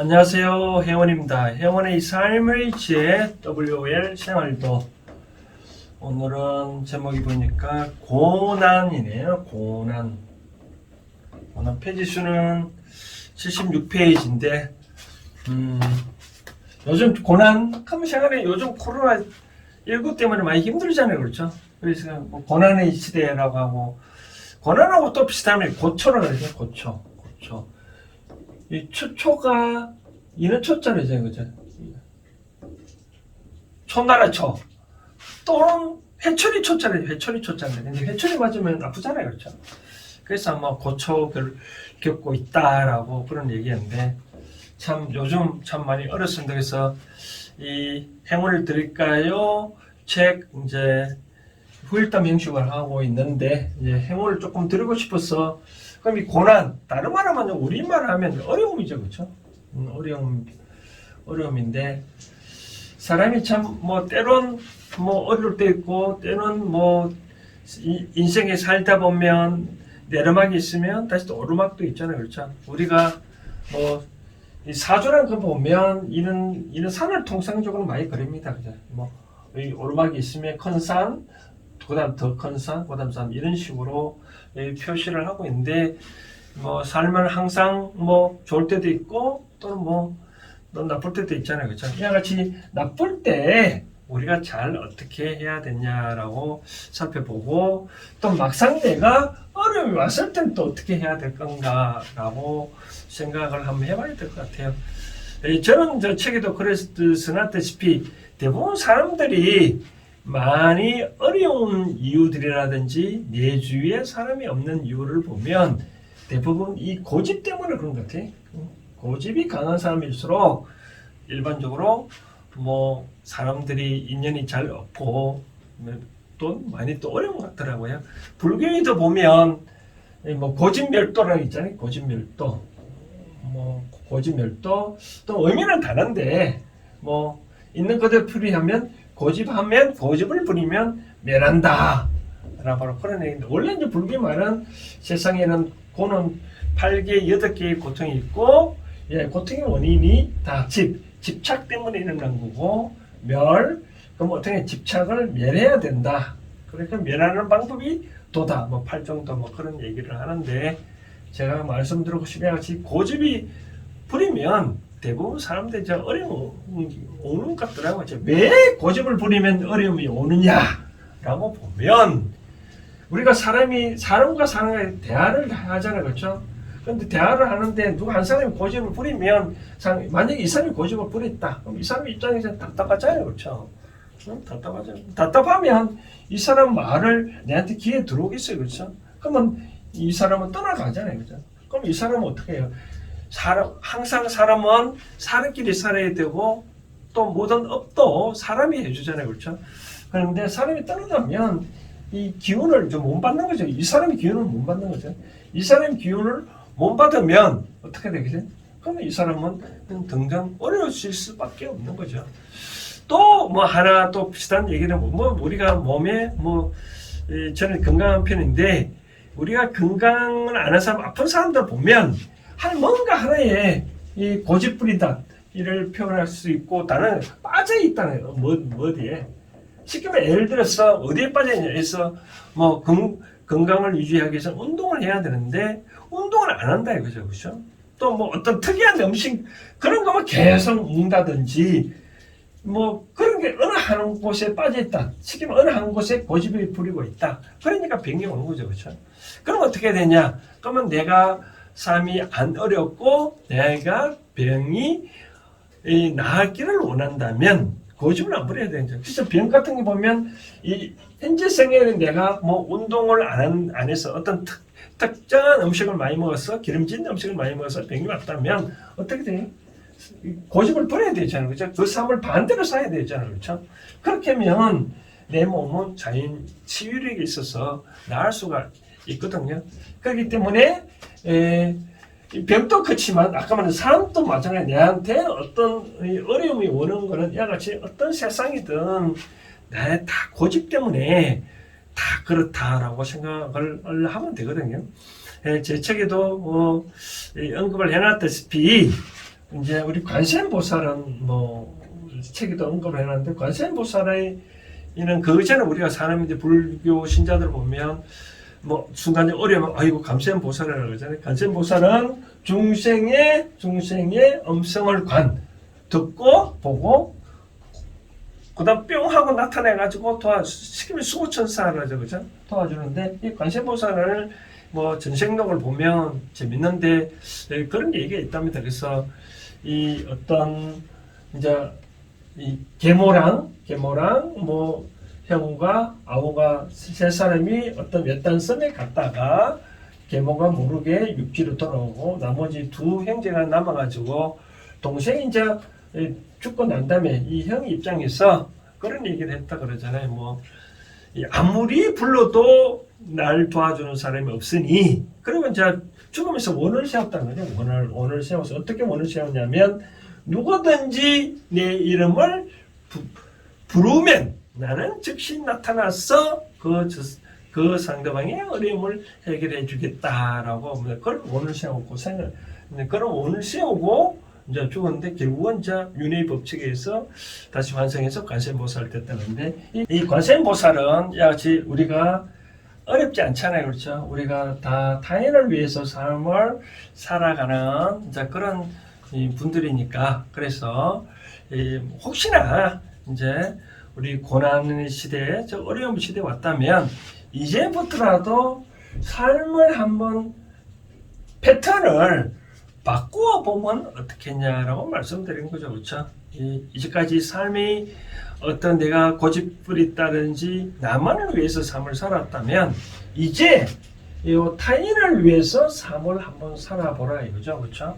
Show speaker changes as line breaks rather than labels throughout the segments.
안녕하세요. 혜원입니다. 혜원의 삶의 지혜 WL 생활도 오늘은 제목이 보니까 고난이네요. 고난. 오늘 페이지 수는 76페이지인데 음, 요즘 고난 하면 생각에 요즘 코로나 19 때문에 많이 힘들잖아요. 그렇죠? 그래서 뭐 고난의 시대라고 하고 고난하고 또 비슷하면 고초라고 그러죠. 고초. 고초. 이 초초가 이는 초자로죠, 그죠? 초나라 초 또는 회초리 초자로 회초리 초자인데 근데 회초리 맞으면 아프잖아요, 그렇죠? 그래서 아마 고초를 겪고 있다라고 그런 얘기였는데 참 요즘 참 많이 어렵습니다. 그래서 이 행운을 드릴까요? 책 이제 후일담 형식을 하고 있는데 이제 행운을 조금 드리고 싶어서 그럼 이 고난 다른 말 하면 우리말 하면 어려움이죠. 그렇죠? 음, 어려움 어려움인데 사람이 참 뭐 때론 뭐 어려울 때 있고 때론 뭐 이- 인생에 살다 보면 내리막이 있으면 다시 또 오르막도 있잖아요. 그렇죠? 우리가 뭐이 사주란 거 보면 이는 이는 산을 통상적으로 많이 그립니다. 그죠? 뭐이 오르막이 있으면 큰 산 그다음 더 큰 산, 그다음 산 이런 식으로 이 표시를 하고 있는데 뭐 삶은 항상 뭐 좋을 때도 있고 또는 뭐또 나쁠 때도 있잖아요, 그렇죠? 이와 같이 나쁠 때 우리가 잘 어떻게 해야 되냐라고 살펴보고 또 막상 내가 어려움이 왔을 땐 또 어떻게 해야 될 건가라고 생각을 한번 해봐야 될 것 같아요. 에, 저는 저 책에도 그랬으나 다시피 대부분 사람들이 많이 어려운 이유들이라든지 내 주위에 사람이 없는 이유를 보면 대부분 이 고집 때문에 그런 것 같아. 고집이 강한 사람일수록 일반적으로 뭐 사람들이 인연이 잘 없고 또 많이 또 어려운 것 같더라고요. 불교에도 보면 뭐 고집멸도라는 게 있잖아요. 고집멸도. 뭐 고집멸도 또 의미는 다른데 뭐 있는 그대로 풀이하면 고집하면 고집을 부리면 멸한다. 라고 그런 얘기인데 원래 이제 불교 말은 세상에는 고는 8개, 8개의 고통이 있고 예, 고통의 원인이 다 집, 집착 때문에 일어난 거고 멸, 그럼 어떻게 집착을 멸해야 된다. 그러니까 멸하는 방법이 도다, 뭐 팔정도 뭐 그런 얘기를 하는데 제가 말씀드리고 싶은 같이 고집이 부리면 대부분 사람들이 저 어려움이 오는 것 같더라고요. 이제 왜 고집을 부리면 어려움이 오느냐라고 보면 우리가 사람이 사람과 사람과 대화를 하잖아요, 그렇죠? 근데 대화를 하는데 누가 한 사람이 고집을 부리면 상- 만약에 이 사람이 고집을 부렸다, 그럼 이 사람 입장에서 답답하잖아요, 그렇죠? 응? 답답하죠. 답답하면 이 사람 말을 내한테 귀에 들어오겠어요, 그렇죠? 그러면 이 사람은 떠나가잖아요, 그렇죠? 그럼 이 사람은 어떻게 해요? 사람 항상 사람은 사람끼리 살아야 되고 또 모든 업도 사람이 해주잖아요, 그렇죠? 그런데 사람이 떠나가면 이 기운을 좀 못 받는 거죠. 이 사람이 기운을 못 받는 거죠. 이 사람이 기운을 못 받으면 어떻게 되겠어요? 그러면 이 사람은 등장 어려워질 수밖에 없는 거죠. 또 뭐 하나 또 비슷한 얘기는 뭐 우리가 몸에 뭐 에, 저는 건강한 편인데 우리가 건강을 안 한 사람 아픈 사람들 보면 한 뭔가 하나에 이 고집부리다 이를 표현할 수 있고 다른 빠져 있다는 거예요. 뭐, 뭐 어디에. 쉽게 말해 예를 들어서 어디에 빠져 있냐. 해서 뭐 건, 건강을 유지하기 위해서 운동을 해야 되는데 운동을 안 한다 이거죠. 그렇죠? 또 뭐 어떤 특이한 음식 그런 거만 계속 먹는다든지 뭐 그런 게 어느 한 곳에 빠져 있다. 쉽게 말해 어느 한 곳에 고집을 부리고 있다. 그러니까 병이 오는 거죠. 그렇죠? 그럼 어떻게 되냐? 그러면 내가 삶이 안 어렵고 내가 병이 이 나았기를 원한다면 고집을 안 부려야 되는 거죠. 그래서 병 같은 게 보면 이 현재 생에는 내가 뭐 운동을 안, 한- 안 해서 어떤 특, 특정한 음식을 많이 먹어서 기름진 음식을 많이 먹어서 병이 왔다면 어떻게 돼요? 이 고집을 부려야 되잖아요. 그죠? 그 삶을 반대로 살아야 되잖아요. 그렇죠? 그렇게 하면 내 몸은 자연 치유력이 있어서 나을 수가 있거든요. 그렇기 때문에 에, 이 병도 그렇지만 아까 말한 사람도 마찬가지 내한테 어떤 이 어려움이 오는 거는 이와 같이 어떤 세상이든 나의 다 고집 때문에 다 그렇다라고 생각을 하면 되거든요. 예, 제 책에도 뭐이 언급을 해놨다시피 이제 우리 관세음보살은 뭐 책에도 언급을 해놨는데 관세음보살의 이는 그 전에 우리가 사람인데 불교 신자들 보면 뭐 순간에 어려면 아이고 감세음보살이라고 그러잖아요. 감세음보살은 중생의 중생의 음성을 관 듣고 보고 그다음 뿅 하고 나타내 가지고 도와 시키면 수고천사를 하죠, 그죠? 도와주는데 이 관세보살을 뭐 전생록을 보면 재밌는데 예, 그런 얘기가 있답니다. 그래서 이 어떤 이제 이 계모랑 계모랑 뭐 형과 아우가 세 사람이 어떤 외딴 섬에 갔다가 계모가 모르게 육지로 돌아오고 나머지 두 형제가 남아가지고 동생이 이제 이 죽고 난 다음에 이 형 입장에서 그런 얘기를 했다 그러잖아요. 뭐이 아무리 불러도 날 도와주는 사람이 없으니 그러면 제가 죽으면서 원을 세웠다는 거죠. 원을 원을 세워서 어떻게 원을 세웠냐면 누구든지 내 이름을 부, 부르면 나는 즉시 나타나서 그, 저- 그 상대방의 어려움을 해결해 주겠다라고 뭐 그런 원을 세우고 생을 그런 원을 세우고 이제 죽었는데 결국은 이제 윤회 법칙에 의해서 다시 환생해서 관세음보살을 됐다는데 이, 이 관세음보살은 역시 우리가 어렵지 않잖아요, 그렇죠? 우리가 다 타인을 위해서 삶을 살아가는 이제 그런 이 분들이니까 그래서 이 혹시나 이제 우리 고난 시대에 저 어려움 시대에 왔다면 이제부터라도 삶을 한번 패턴을 바꾸어 보면 어떻겠냐라고 말씀드린 거죠, 그렇죠? 이, 이제까지 삶이 어떤 내가 고집부렸다든지 나만을 위해서 삶을 살았다면 이제 이 타인을 위해서 삶을 한번 살아보라 이거죠, 그렇죠?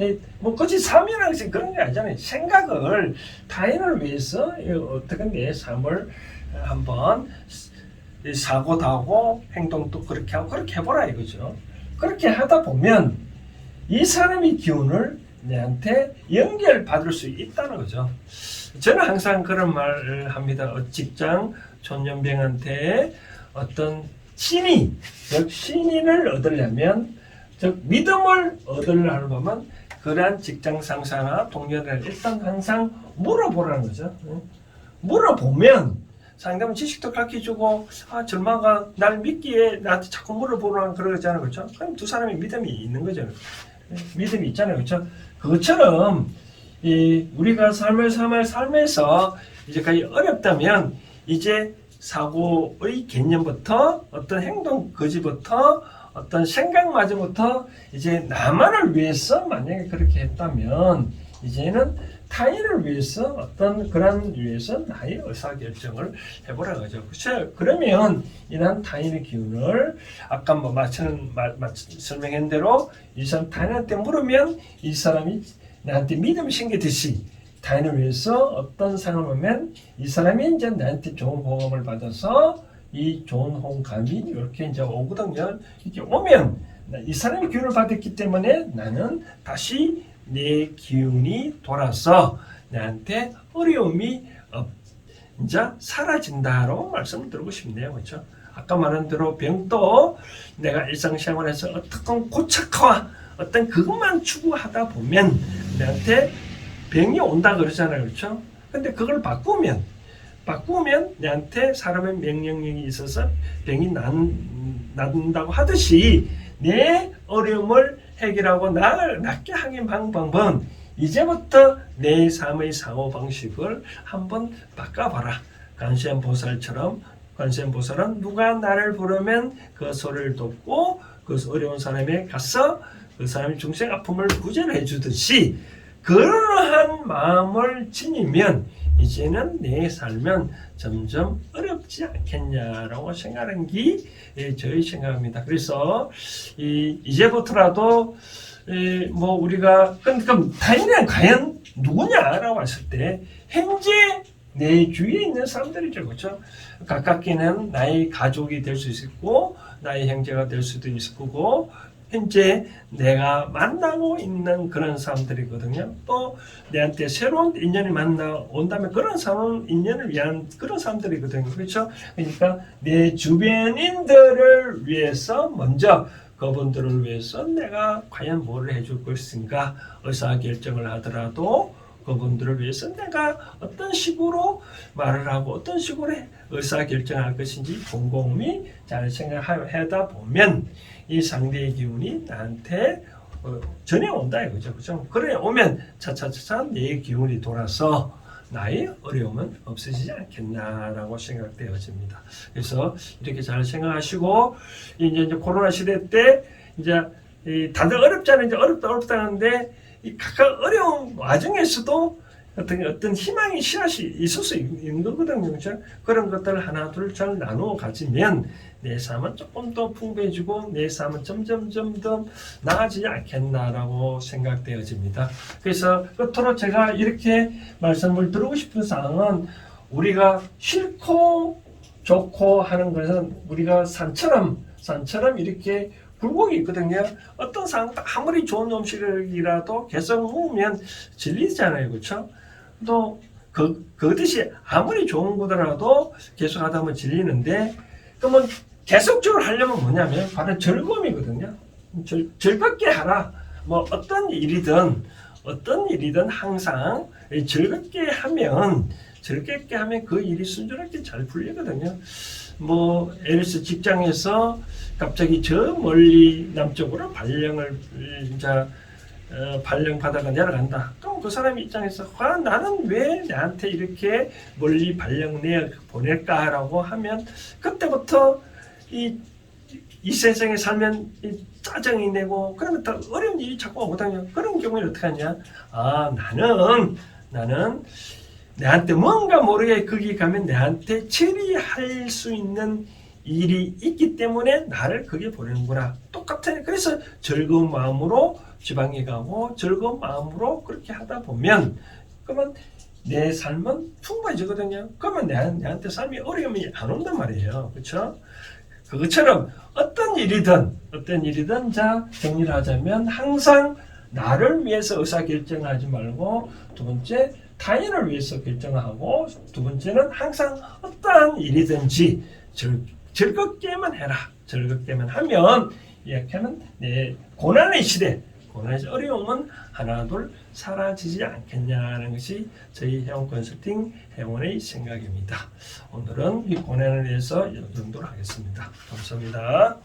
음, 이, 뭐 굳이 삶이라는 그런 게 아니잖아요. 생각을 타인을 위해서 이 어떻게 내 삶을 한번 이 사고도 하고 행동도 그렇게 하고 그렇게 해보라 이거죠. 그렇게 하다 보면 이 사람의 기운을 내한테 연결받을 수 있다는 거죠. 저는 항상 그런 말을 합니다. 어, 직장 전염병한테 어떤 신이, 즉 신인을 얻으려면, 즉 믿음을 얻으려고 하면 그러한 직장 상사나 동료들 일단 항상 물어보라는 거죠. 응? 물어보면 상대방 지식도 가르쳐주고 아 절마가 날 믿기에 나한테 자꾸 물어보라는 그러잖아요, 그렇죠? 그럼 두 사람이 믿음이 있는 거죠. 믿음이 있잖아요, 그렇죠? 그것처럼 이 우리가 삶을 삶을 삶에서 이제까지 어렵다면 이제 사고의 개념부터 어떤 행동 거지부터 어떤 생각마저부터 이제 나만을 위해서 만약에 그렇게 했다면 이제는 타인을 위해서 어떤 그런 위해서 나의 의사 결정을 해보라 그죠. 그렇죠? 그러면 이러한 타인의 기운을 아까 뭐 마, 마, 설명한 대로 이 사람 타인한테 물으면 이 사람이 나한테 믿음이 생기듯이 타인을 위해서 어떤 상황을 오면 이 사람이 이제 나한테 좋은 호응을 받아서 이 좋은 호응감이 이렇게 이제 오거든요. 이렇게 오면 이 사람이 기운을 받았기 때문에 나는 다시 내 기운이 돌아서 나한테 어려움이 없, 이제 사라진다로 말씀을 드리고 싶네요. 그렇죠? 아까 말한 대로 병도 내가 일상생활에서 어떻게 고착화 어떤 그것만 추구하다 보면 나한테 병이 온다 그러잖아요. 그렇죠? 근데 그걸 바꾸면 바꾸면 내한테 사람의 명령력이 있어서 병이 난, 난다고 하듯이 내 어려움을 해결하고 나를 낫게 하는 방법은 이제부터 내 삶의 사고 방식을 한번 바꿔봐라. 관세음 보살처럼 관세음 보살은 누가 나를 부르면 그 소리를 듣고 그 어려운 사람에 가서 그 사람의 중생 아픔을 구제를 해주듯이 그러한 마음을 지니면 이제는 내 삶은 점점 어렵지 않겠냐라고 생각하는 게 예, 저희 생각입니다. 그래서 이, 이제부터라도 예, 뭐 우리가 그럼 타인은 과연 누구냐라고 했을 때 현재 내 주위에 있는 사람들이죠, 그렇죠? 가깝게는 나의 가족이 될 수 있고 나의 형제가 될 수도 있을 거고 현재 내가 만나고 있는 그런 사람들이거든요. 또 내한테 새로운 인연이 만나 온다면 그런 사람 인연을 위한 그런 사람들이거든요. 그렇죠? 그러니까 내 주변인들을 위해서 먼저 그분들을 위해서 내가 과연 뭘 해줄 것인가 의사결정을 하더라도 그분들을 위해서 내가 어떤 식으로 말을 하고 어떤 식으로 의사결정할 것인지 곰곰이 잘 생각하다 보면 이 상대의 기운이 나한테 어, 전해온다 이거죠. 그죠? 그래 오면 차차차차 내 기운이 돌아서 나의 어려움은 없어지지 않겠나라고 생각되어집니다. 그래서 이렇게 잘 생각하시고 이제 이제 코로나 시대 때 이제 이 다들 어렵잖아요. 이제 어렵다 어렵다 하는데 이 각각 어려운 와중에서도 어떤 어떤 희망이 씨앗이 있을 수 있- 있는 거거든요. 그죠? 그런 것들을 하나 둘 잘 나누어 가지면 내 삶은 조금 더 풍부해지고 내 삶은 점점 점점 나아지지 않겠나라고 생각되어집니다. 그래서 끝으로 제가 이렇게 말씀을 드리고 싶은 사항은 우리가 싫고 좋고 하는 것은 우리가 산처럼 산처럼 이렇게 굴곡이 있거든요. 어떤 상황 아무리 좋은 음식이라도 계속 먹으면 질리잖아요, 그렇죠? 또 그, 그것이 아무리 좋은 거더라도 계속 하다 보면 질리는데 그러면 계속적으로 하려면 뭐냐면 바로 즐거움이거든요. 즐, 즐겁게 하라. 뭐 어떤 일이든 어떤 일이든 항상 이 즐겁게 하면 즐겁게 하면 그 일이 순조롭게 잘 풀리거든요. 뭐 들어서 직장에서 갑자기 저 멀리 남쪽으로 발령을 이제 어, 발령 받아가 내려간다. 그럼 그 사람 입장에서 아, 나는 왜 나한테 이렇게 멀리 발령 내 보낼까라고 하면 그때부터 이, 이 세상에 살면 이 짜증이 내고 그러면 더 어려운 일이 자꾸 오거든요. 그런 경우에 어떻게 하냐? 아 나는 나는 내한테 뭔가 모르게 거기 가면 내한테 처리할 수 있는 일이 있기 때문에 나를 거기에 보내는구나. 똑같아요. 그래서 즐거운 마음으로 지방에 가고 즐거운 마음으로 그렇게 하다 보면 그러면 내 삶은 풍부해지거든요. 그러면 내, 내한테 삶이 어려움이 안 온단 말이에요. 그렇죠? 그것처럼 어떤 일이든 어떤 일이든 자 정리를 하자면 항상 나를 위해서 의사결정하지 말고 두 번째 타인을 위해서 결정하고 두 번째는 항상 어떠한 일이든지 즐, 즐겁게만 해라 즐겁게만 하면 이렇게는 내 고난의 시대 고난의 어려움은 하나 둘 사라지지 않겠냐는 것이 저희 해원 컨설팅 해원의 생각입니다. 오늘은 이 고난에 대해서 이 정도로 하겠습니다. 감사합니다.